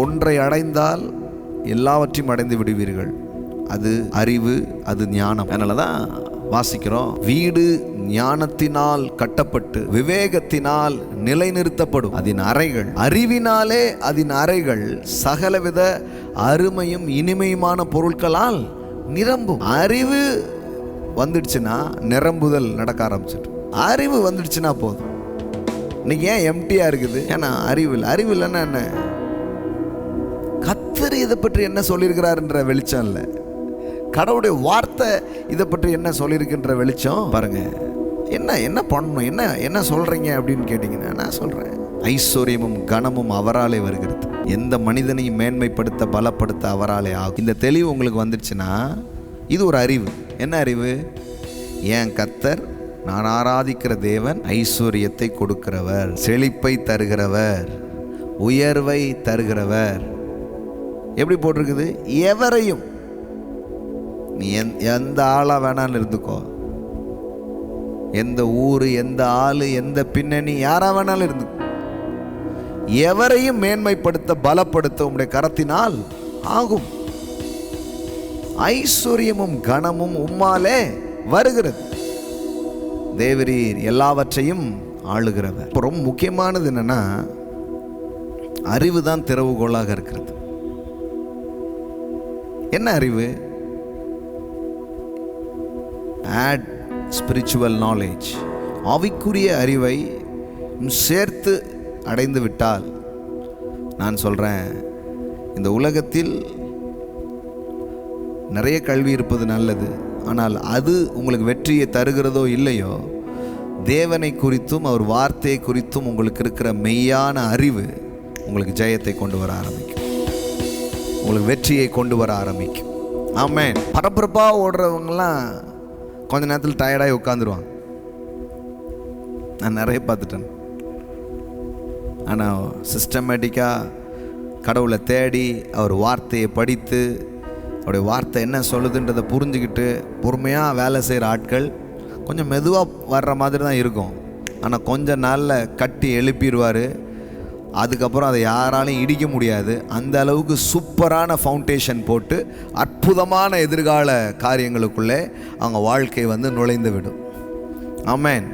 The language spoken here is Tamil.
ஒன்றை அடைந்தால் எல்லாவற்றையும் அடைந்து விடுவீர்கள். அது அறிவு அது ஞானம். அதனால தான் வாசிக்கிறோம் வீடு ஞானத்தினால் கட்டப்பட்டு விவேகத்தினால் நிலைநிறுத்தப்படும். அதன் அறைகள் அறிவினாலே அதன் அறைகள் சகலவித அருமையும் இனிமையுமான பொருட்களால் நிரம்பும். அறிவு வந்துடுச்சுன்னா நிரம்புதல் நடக்க ஆரம்பிச்சிட்டு அறிவு வந்துடுச்சுன்னா போதும். இன்னைக்கு ஏன் எம்டியா இருக்குது? ஏன்னா அறிவு இல்லை. அறிவு இல்லைன்னா என்ன? இதை பற்றி என்ன சொல்லியிருக்கிறாருன்ற வெளிச்சம் இல்லை. கடவுளுடைய வார்த்தை இதை பற்றி என்ன சொல்லியிருக்குன்ற வெளிச்சம்? பாருங்க. என்ன என்ன பண்ணணும்? என்ன என்ன சொல்றீங்க அப்படின்னு கேட்டிங்கன்னா நான் சொல்றேன். ஐஸ்வர்யமும் கனமும் அவராலே வருகிறது. எந்த மனிதனையும் மேன்மைப்படுத்த பலப்படுத்த அவராலே ஆகும். இந்த தெளிவு உங்களுக்கு வந்துடுச்சுன்னா இது ஒரு அறிவு. என்ன அறிவு? ஏன் கத்தர் நான் ஆராதிக்கிற தேவன் ஐஸ்வர்யத்தை கொடுக்கிறவர் செழிப்பை தருகிறவர் உயர்வை தருகிறவர். எப்படி போட்டிருக்குது? எவரையும் நீ எந் எந்த ஆளாக வேணாலும் இருந்துக்கோ. எந்த ஊர் எந்த ஆளு எந்த பின்னணி யாராக வேணாலும் இருந்துக்கோ எவரையும் மேன்மைப்படுத்த பலப்படுத்த உங்களுடைய கரத்தினால் ஆகும். ஐஸ்வர்யமும் கனமும் உம்மாலே வருகிறது. தேவரீர் எல்லாவற்றையும் ஆளுகிறவர். ரொம்ப முக்கியமானது என்னன்னா அறிவு தான் திறவுகோலாக இருக்கிறது. என்ன அறிவு? ஆட் ஸ்பிரிச்சுவல் நாலேஜ் ஆவிக்குரிய அறிவை சேர்த்து அடைந்து விட்டால் நான் சொல்கிறேன் இந்த உலகத்தில் நிறைய கல்வி இருப்பது நல்லது. ஆனால் அது உங்களுக்கு வெற்றியை தருகிறதோ இல்லையோ தேவனை குறித்தும் அவர் வார்த்தையை குறித்தும் உங்களுக்கு இருக்கிற மெய்யான அறிவு உங்களுக்கு ஜெயத்தை கொண்டு வர ஆரம்பிக்கும். உங்களுக்கு வெற்றியை கொண்டு வர ஆரம்பிக்கும். ஆமென் பரபரப்பாக ஓடுறவங்கலாம் கொஞ்ச நேரத்தில் டயர்டாகி உட்காந்துருவாங்க நான் நிறைய பார்த்துட்டேன். ஆனால் சிஸ்டமேட்டிக்காக கடவுளை தேடி அவர் வார்த்தையை படித்து அவருடைய வார்த்தை என்ன சொல்லுதுன்றதை புரிஞ்சுக்கிட்டு பொறுமையாக வேலை செய்கிற ஆட்கள் கொஞ்சம் மெதுவாக வர்ற மாதிரி தான் இருக்கும். ஆனால் கொஞ்ச நாளில் கட்டி எழுப்பிடுவார் அதுக்கப்புறம் அதை யாராலையும் இடிக்க முடியாது. அந்த அளவுக்கு சூப்பரான ஃபவுண்டேஷன் போட்டு அற்புதமான எதிர்கால காரியங்களுக்குள்ளே அவங்க வாழ்க்கை வந்து நுழைந்து விடும். ஆமென்